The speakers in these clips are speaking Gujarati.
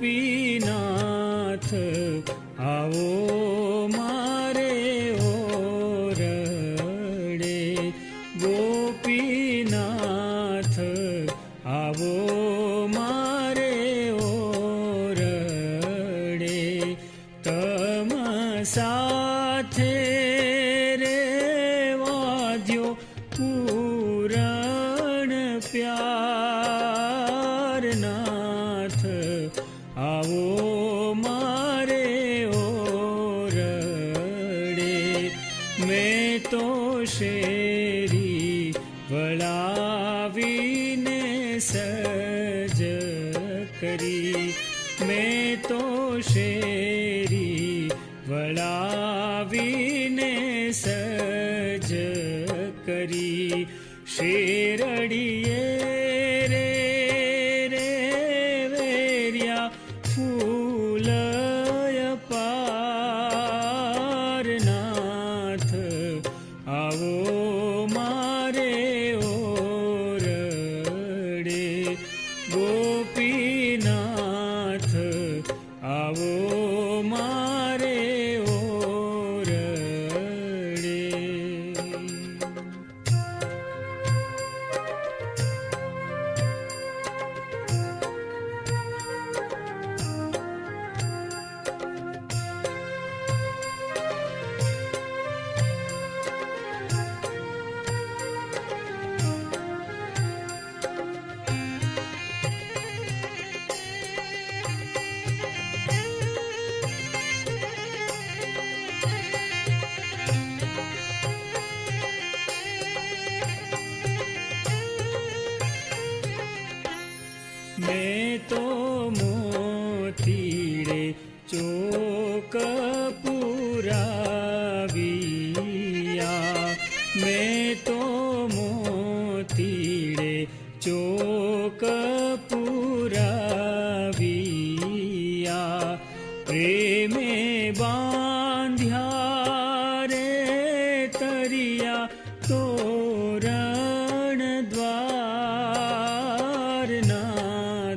ગોપીનાથ આવો મારે ઓરડે ગોપીનાથ આવો મારે ઓરડે તમ સાથે રે વાદ્યો પૂ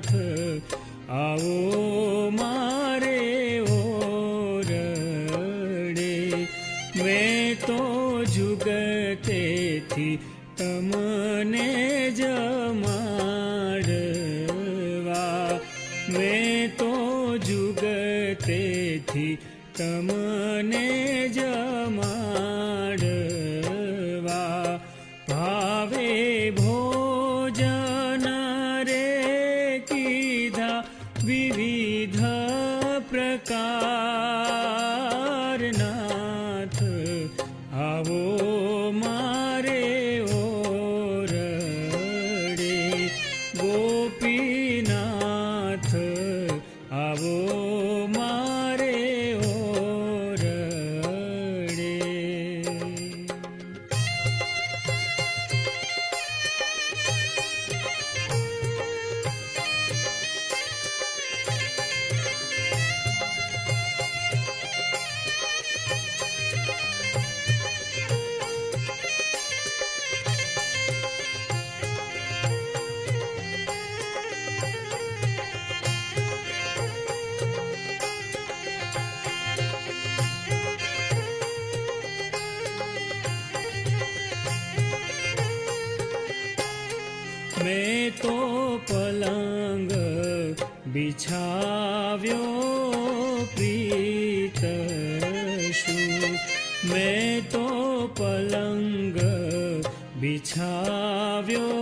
곁을 아오 બિછાવ્યો પ્રીત શું મેં તો પલંગ બિછાવ્યો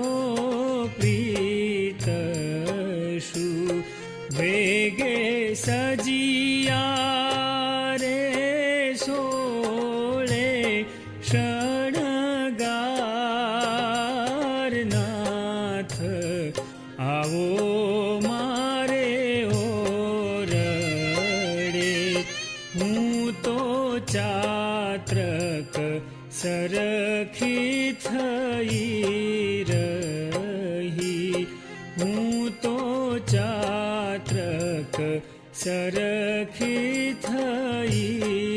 હું તો ચાત્રક સરખી થઈ રહી હું તો ચાત્રક સરખી થઈ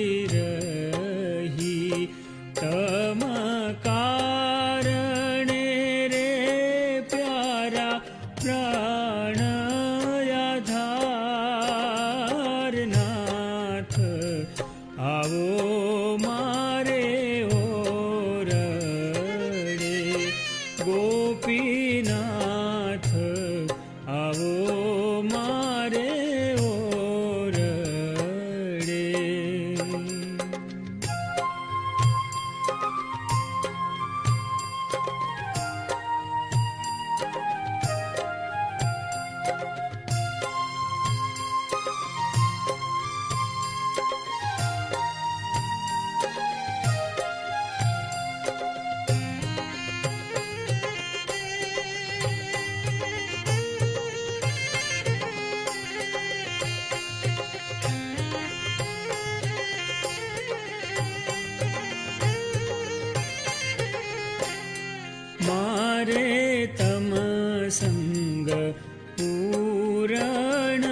பூரண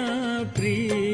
பிரிய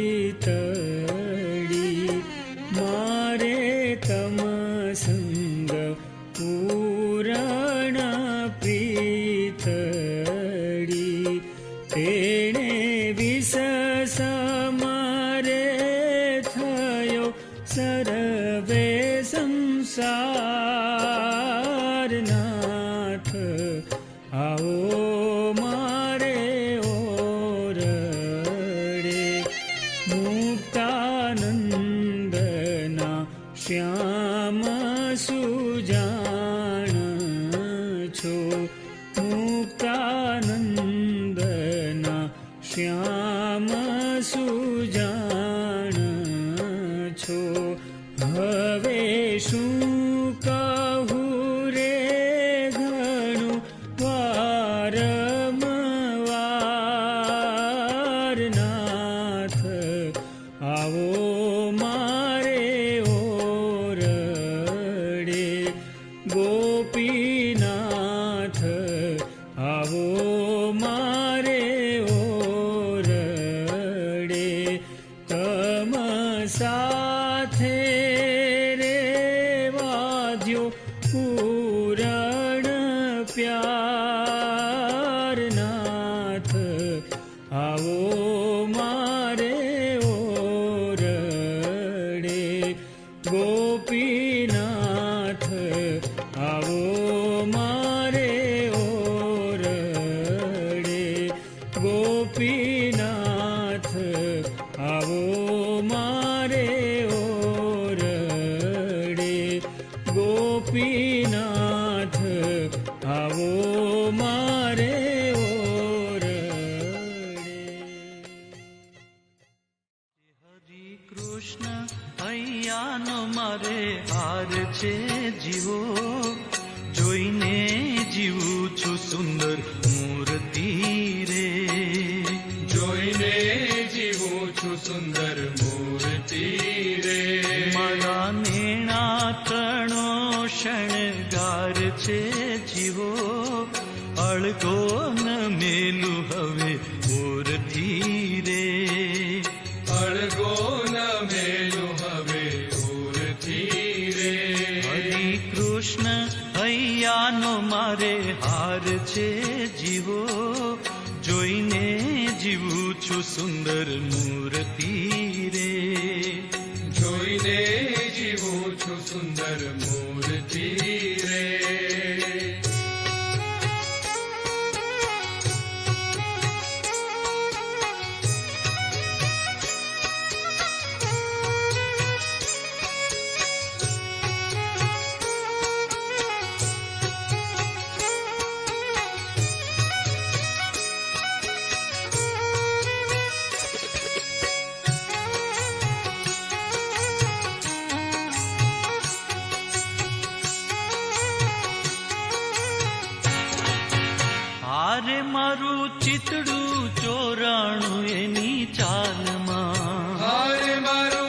see અહીંયાનો મારે હાર છે જીવો જોઈને જીવું છું સુંદર. રીતે જીવો જોઈને જીવું છું સુંદર મૂર્તિ રે. જોઈને જીવું છું સુંદર મૂર્તિ મારું ચિતડું ચોરાણું એની ચાલમાં. મારું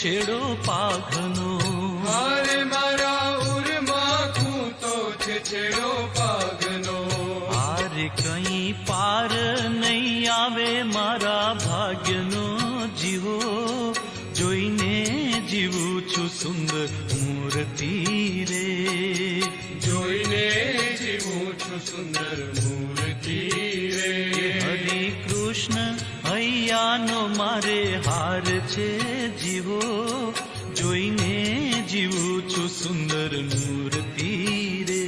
છેડો પાઘનો. મારે મારા ઉરમાં ખૂતો છે છેડો પાગનો હારે કઈ પાર નહીં આવે મારા ભાગ્યનો જીવો. જોઈને જીવું છું સુંદર મૂર્તિ રે. જોઈને જીવું છું સુંદર મૂર્તિ રે. હરે કૃષ્ણ હૈયાનો મારે હાર છે સુંદર મૂર્તિ રે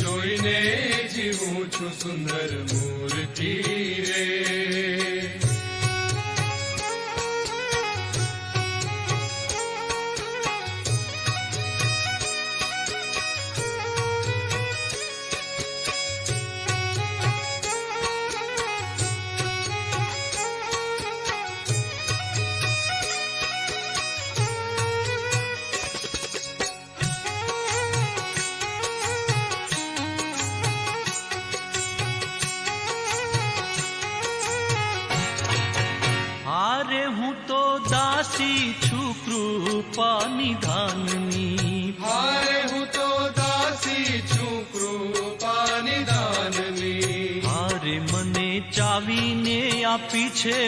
જોઈને જીવું છું સુંદર મૂર્તિ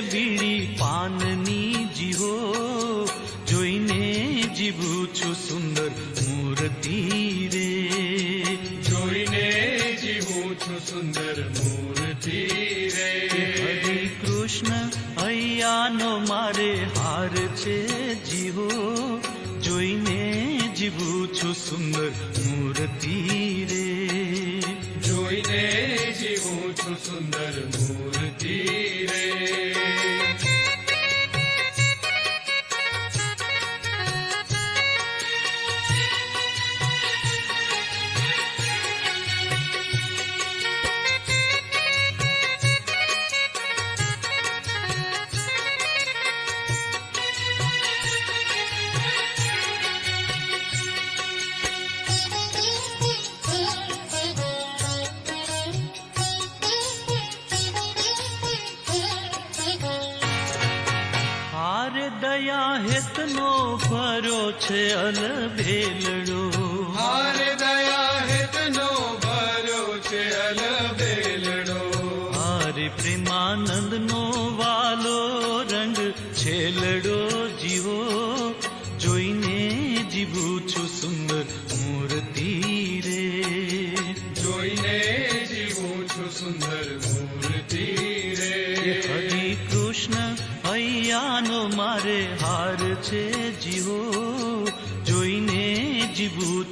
બીડી પાનની જીવો જોઈને જીવું છું સુંદર મૂર્તિ રે. જોઈને જીવું છું સુંદર મૂર્તિ રે. હરે કૃષ્ણ હૈયાનો મારે હાર છે જીવો જોઈને જીવું છું સુંદર મૂર્તિ રે. જોઈને જીવું છું સુંદર મૂર્તિ રે. હેતનો ફરો છે અલભેલડો હારે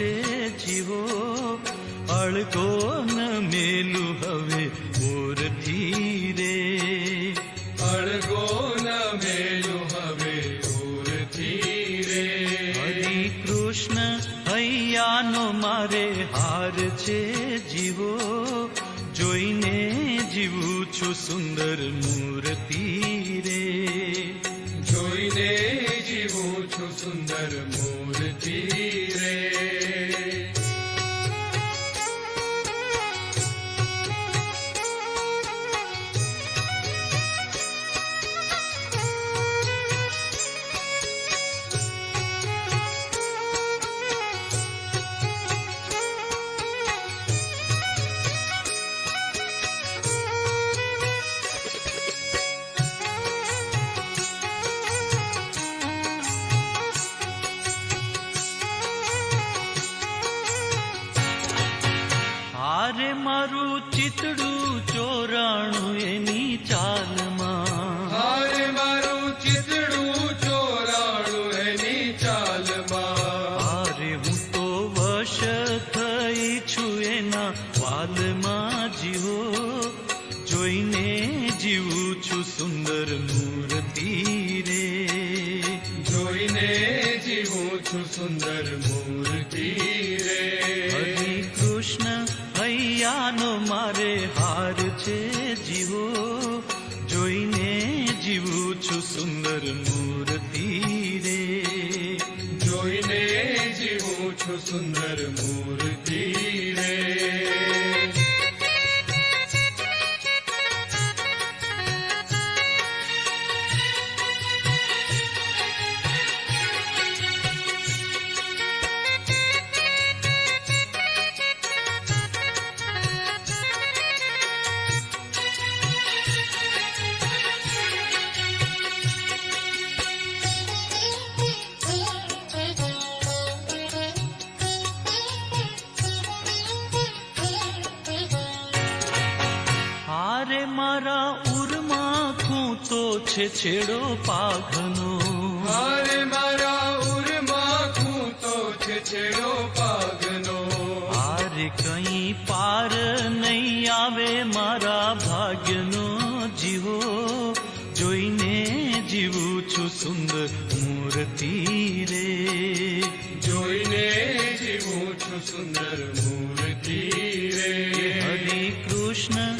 છે જીવો અળગો ન મેલું હવે ઓરથી રે. અળગો ન મેલું હવે ઓરથી રે. હરે કૃષ્ણ હૈયાનો મારે હાર છે જીવો જોઈને જીવું છું સુંદર મૂર્તિ રે. જોઈને જીવું છું સુંદર મૂર્તિ જીવું છું સુંદર મૂર્તિ રે. જોઈને જીવું છું સુંદર મૂર્તિ રે. હરે કૃષ્ણ હૈયાનો મારે હાર છે જીવો. જોઈને જીવું છું સુંદર મૂર્તિ રે. જોઈને જીવું છું સુંદર મૂર્તિ છે છેડો પાઘનો. હારે મારા ઉરમાં તો છે છેડો પાઘનો. હારે કઈ પાર નહીં આવે મારા ભાગ્યનો જીવો. જોઈને જીવું છું સુંદર મૂર્તિ રે. જોઈને જીવું છું સુંદર મૂર્તિ રે. હરે કૃષ્ણ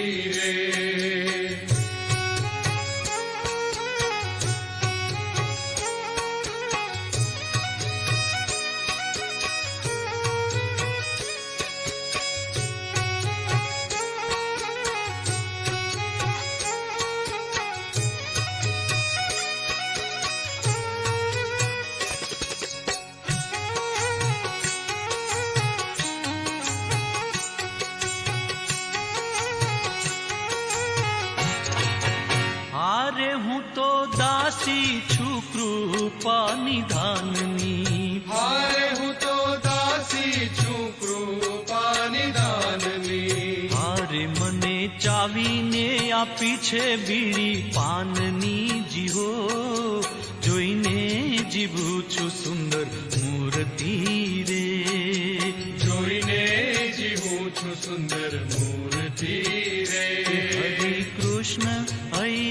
દાસી છું કૃપા નિધાનની હારે હું તો દાસી છું કૃપા નિધાનની હારે મને ચાવીને આપી છે બીડી પાનની જીવો જોઈને જીવું છું સુંદર મૂર્તિ રે જોઈને જીવું છું સુંદર મૂર્તિ